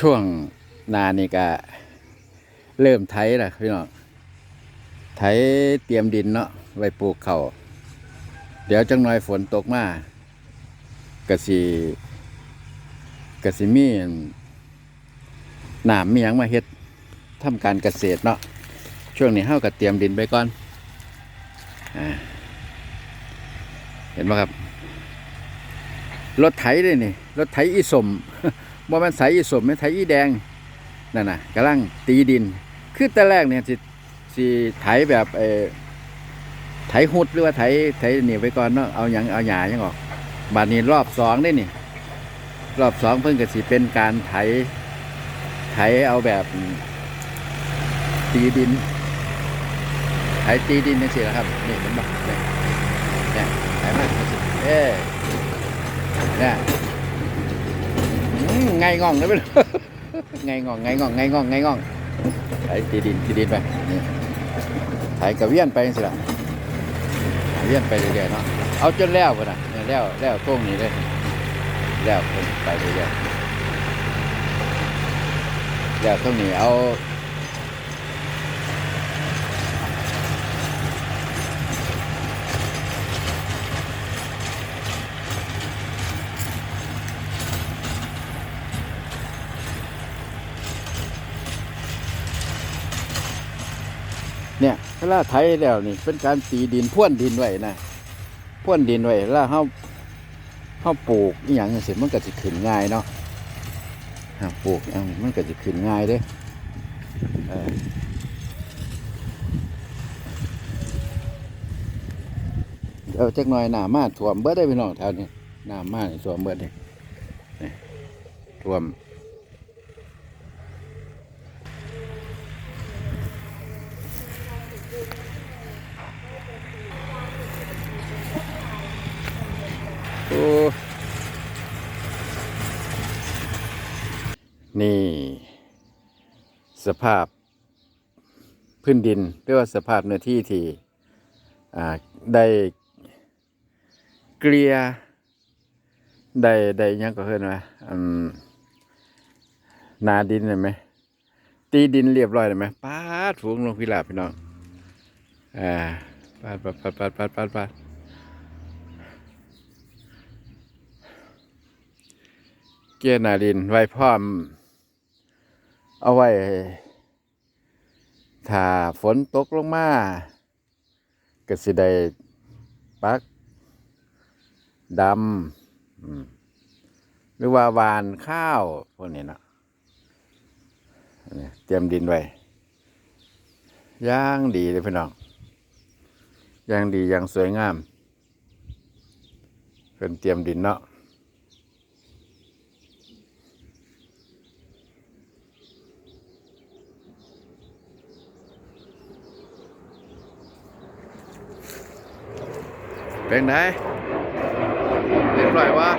ช่วงนานี่ก็เริ่มไถแล้วพี่น้องไถเตรียมดินเนาะไว้ปลูกเขาเดี๋ยวจังหน่อยฝนตกมากะสิกะสิมีหนามมียังมาเฮ็ดทำการเกษตรเนาะช่วงนี้เฮาก็เตรียมดินไปก่อนอเห็นไหมครับรถไถเลยนี่รถไถอีสม บ่แมันไถอีสมไม่นไถอีแดงนั่นน่ะกำลังตีดิน คือแต่แรกเนี่ยสิสิไถแบบเออไถหุดหรือว่าไถไถนี่ไว้ก่อนเนาะเอาหยังเอาหญ้าหยังออกบาดนี้รอบสองได้นี่ รอบสองเพิ่งก็สิเป็นการไถไถเอาแบบตีดินไถตีดินนี่สิละครับนี่เห็นบ่เนี่ยเนี่ยไถมาเอ๊ะเนี่ย ไงง่องนะเป็นไงงองไงง่องไงง่องไงง่องไถตีดินตีดินไปนี่ไถกระเวียนไปสิละเวียนไปเรื่อยๆเนาะเอาจนแล้วพุ่นนะแล้วแล้วตรงนี้เลยแล้วไปเรื่อยๆแล้วตรงนี้เอา เนี่ยเวลาไถแล้วนี่เป็นการตีดินพ่วนดินไว้นะพ่วนดินไว้แล้วเฮาเฮาปลูกอหย่างจังซี่มันก็สิขึ้นง่ายเนาะหาปลูกอหยังมันก็สิขึ้นง่ายเด้เออเดี๋ยวจักหน่อยหน้ามาท่วมเบิดได้พี่น้องแถวนี้หน้ามานี่ท่วมเบิดนี่นี่ท่วม นี่ สภาพพื้นดินหรือว่าสภาพเนื้อที่ที่ได้เกลียได้ได้ยังก็เพิ่นว่านาดินเห็นไหม ตีดินเรียบร้อยเลยไหมปาดฝูงลงพิลาพี่น้อง อ่าปาดปาดปาดปาดปาดปาดปาด เกียร์นาดินไว้พร้อม เอาไว้ถ้าฝนตกลงมาก็สิได้ปักดำหรือว่าวานข้าวพวกนี้เนาะเตรียมดินไว้ย่างดีเลยพี่น้องย่างดีอย่างสวยงามเป็นเตรียมดินเนาะ เป็นไงเรียบร้อยวะ